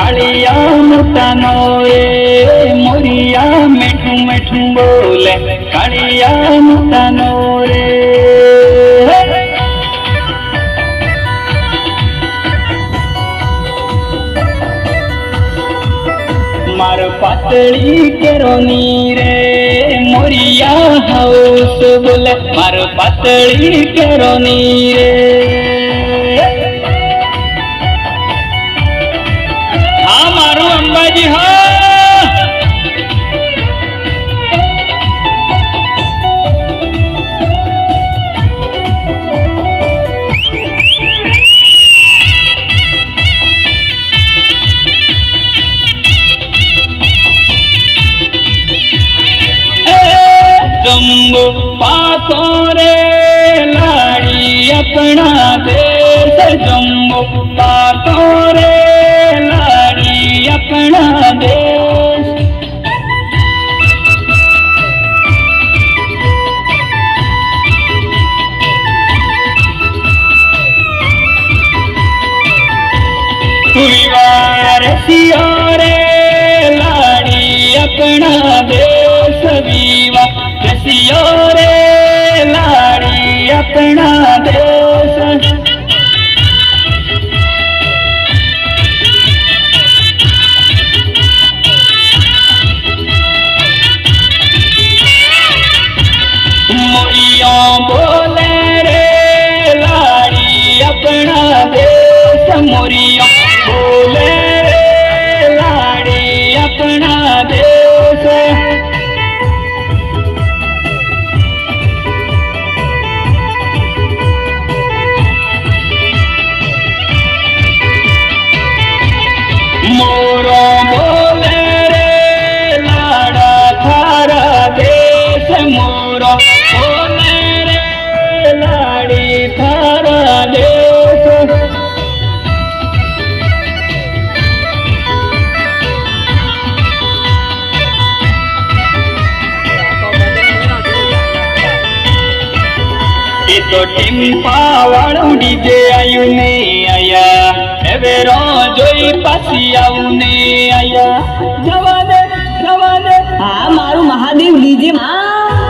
कालिया मुतानो रे मोरिया मिठू मिठू बोले कालिया मुतानो रे मार पातली करोनी नीरे मोरिया हाउस बोले, मार पातली करोनी नीरे संग पातो रे लाड़ी अपना देश जंग पातो रे लाड़ी अपना देश। विवार सियो रे लाड़ी अपना દે સમોરી બોલે લાડી આપણા તો ટીમ્પા વાળું ડીજે આયું ને આયા. હવે જોઈ પાછી આવું ને આયા. જવા દે હા મારું મહાદેવ ડીજે માં.